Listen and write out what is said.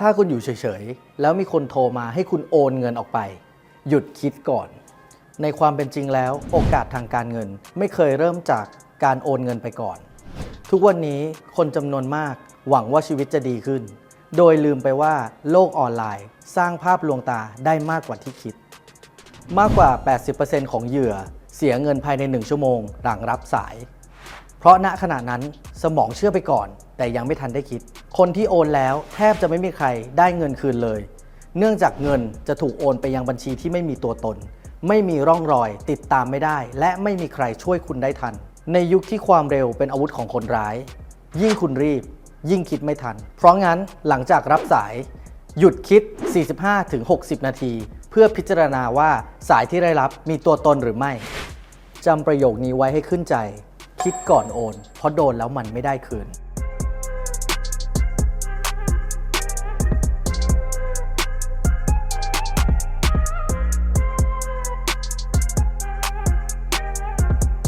ถ้าคุณอยู่เฉยๆ แล้วมีคนโทรมาให้คุณโอนเงินออกไป หยุดคิดก่อน ในความเป็นจริงแล้ว โอกาสทางการเงินไม่เคยเริ่มจากการโอนเงินไปก่อน ทุกวันนี้คนจำนวนมากหวังว่าชีวิตจะดีขึ้น โดยลืมไปว่าโลกออนไลน์ สร้างภาพลวงตาได้มากกว่าที่คิด มากกว่า 80%ของเหยื่อเสียเงินภายใน 1 ชั่วโมง หลังรับสาย เพราะณขณะนั้นสมองเชื่อไปก่อน แต่ยังไม่ทันได้คิด คนที่โอนแล้วแทบจะไม่มีใครได้เงินคืนเลย เนื่องจากเงินจะถูกโอนไปยังบัญชีที่ไม่มีตัวตน ไม่มีร่องรอย ติดตามไม่ได้ และไม่มีใครช่วยคุณได้ทัน ในยุคที่ความเร็วเป็นอาวุธของคนร้าย ยิ่งคุณรีบ ยิ่งคิดไม่ทัน เพราะงั้นหลังจากรับสาย หยุดคิด 45-60 นาที เพื่อพิจารณาว่าสายที่ได้รับมีตัวตนหรือไม่จำประโยคนี้ไว้ให้ขึ้นใจ คิดก่อนโอน เพราะโดนแล้วมันไม่ได้คืน